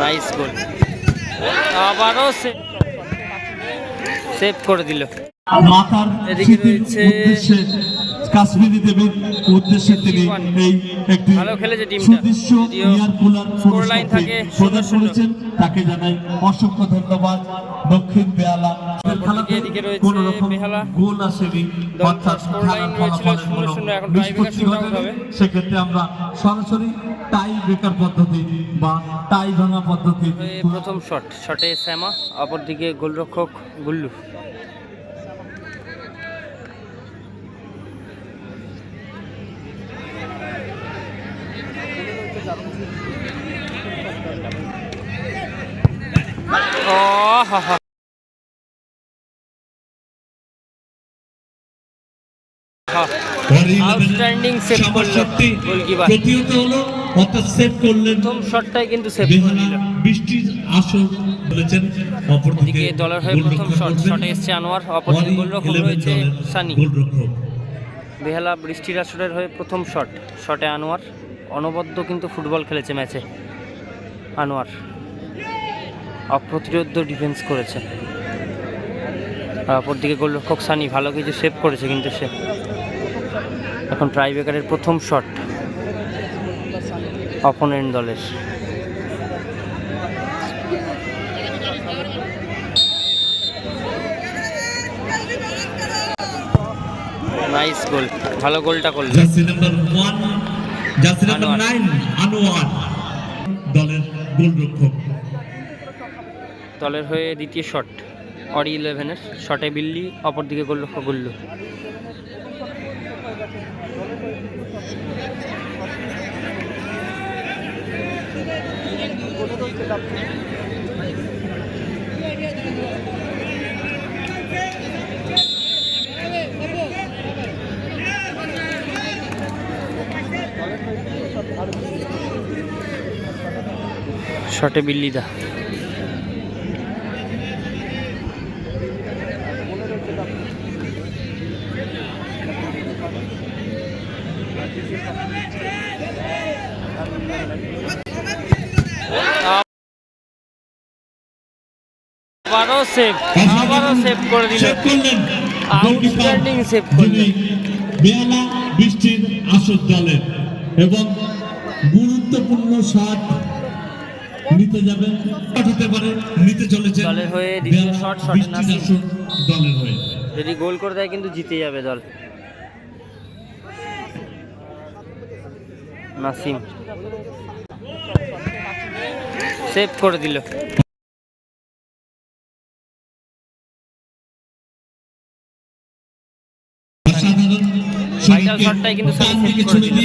Nice গোল আবারও save করে দিল। মাতার এদিকে রয়েছে উদ্দেশ্যে কাশ্মীরি দেবীর উদ্দেশ্যে তিনি এই একটি সুদৃশ্য এয়ার কুলার প্রদান। করেছেন তাকে জানাই অসংখ্য ধন্যবাদ। দক্ষিণ বেহালা কোনো রকম গোল আসেনি অর্থাৎ স্কোর লাইন খেলার রয়েছিল ফলাফলের কোনো এখন নিষ্পত্তি ঘটেনি। সেক্ষেত্রে আমরা সরাসরি টাই ব্রেকার পদ্ধতি বা টাই ভাঙা পদ্ধতি প্রথম শট শটে শ্যামা অপরদিকে গোলরক্ষক গুল্লু। হা আউটস্ট্যান্ডিং সেভ করল গোলকিপার প্রতিহত হলো অর্থাৎ সেভ করলেন প্রথম শটটাই কিন্তু সেভ করে বেহালা দিল। বৃষ্টির আসর বলেছেন। অপরদিকে দলের হয়ে প্রথম শট শটে এসছে আনোয়ার অপরদিকে গোলরক্ষক রয়েছে সানি। গোলরক্ষক। বেহালা বৃষ্টির আসরের হয়ে প্রথম শট শটে আনোয়ার। অনবদ্য কিন্তু ফুটবল খেলেছে ম্যাচে আনোয়ার। অপ্রতিরোধ ডিফেন্স করেছে। আর অপরদিকে গোলরক্ষক সানি ভালো কিছু সেভ করেছে কিন্তু সে। এখন ট্রাইবেকারের প্রথম শট অপোনেন্ট দলের। নাইস গোল ভালো গোলটা করল। Jersey number. নাইন আনোয়ার। দলের গোলরক্ষক। দলের হয়ে দ্বিতীয় শট অডি ইলেভেনের শটে বিল্লি অপরদিকে গোলরক্ষক গুল্লু। শটে বিল্লিদা আবারও সেভ আবারও সেভ করে দিল। সেভ করলেন। Outstanding save বৃষ্টির আসর দলের এবং গুরুত্বপূর্ণ শট নিতে যাবেন পাঠাতে পারে নিতে চলেছে দলের হয়ে দ্বিতীয় নাসিম। আসর দলের হয়ে। যদি গোল করে দেয় কিন্তু জিতে যাবে দল। নাসিম। সেভ করে দিল। শটকে shotটাই কিন্তু দিকে করে দিল।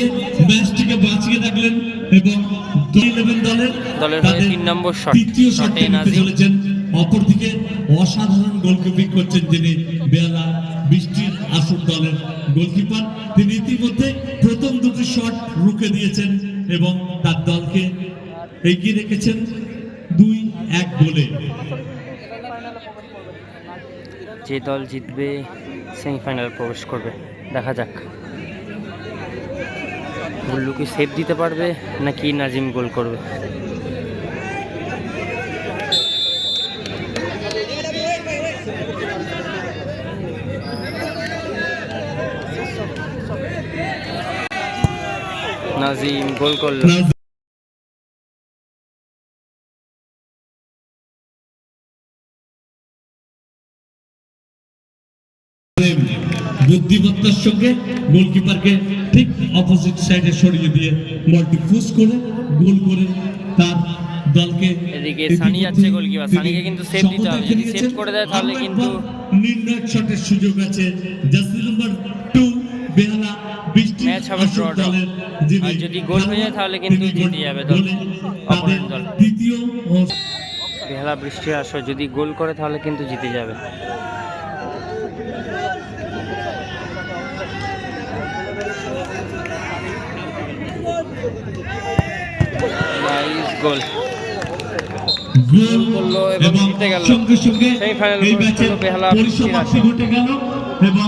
ম্যাচটিকে বাঁচিয়ে রাখলেন এবং ইলেভেন দলের হয়ে তিন নম্বর শটে নাজিম। অপরদিকে অসাধারণ গোলকিপিং করছেন যিনি বেলা বৃষ্টির আসর দলের গোলকিপার। তিনি ইতিমধ্যে প্রথম দুটি শট রুখে দিয়েছেন এবং তার দলকে এগিয়ে রেখেছেন দুই এক গোলে যে দল জিতবে সেমিফাইনাল প্রবেশ করবে। দেখা যাক। গুল্লু কি সেভ দিতে পারবে নাকি নাজিম গোল করবে? নাজিম গোল করল। বুদ্ধিমত্তার সঙ্গে গোলকিপারকে ঠিক অপোজিট সাইডে সরিয়ে দিয়ে বলটি পুশ করে গোল করে তার দলকে এদিকে সানি যাচ্ছে গোলকিপার। সানিকে কিন্তু save দিতে হবে। যদি save করে দেয় তাহলে কিন্তু- নির্ণায়ক শটের সুযোগ আছে জার্সি নাম্বার টু বেহালা বৃষ্টি Match হবে draw। আর যদি গোল হয়ে যায় তাহলে কিন্তু জিতে যাবে দল, opponent দল। দ্বিতীয় বেহালা বৃষ্টি আসো যদি গোল করে তাহলে কিন্তু জিতে যাবে গোল এবং। সঙ্গে সঙ্গে এই ম্যাচের পরিসমাপ্তি ঘটে গেল এবং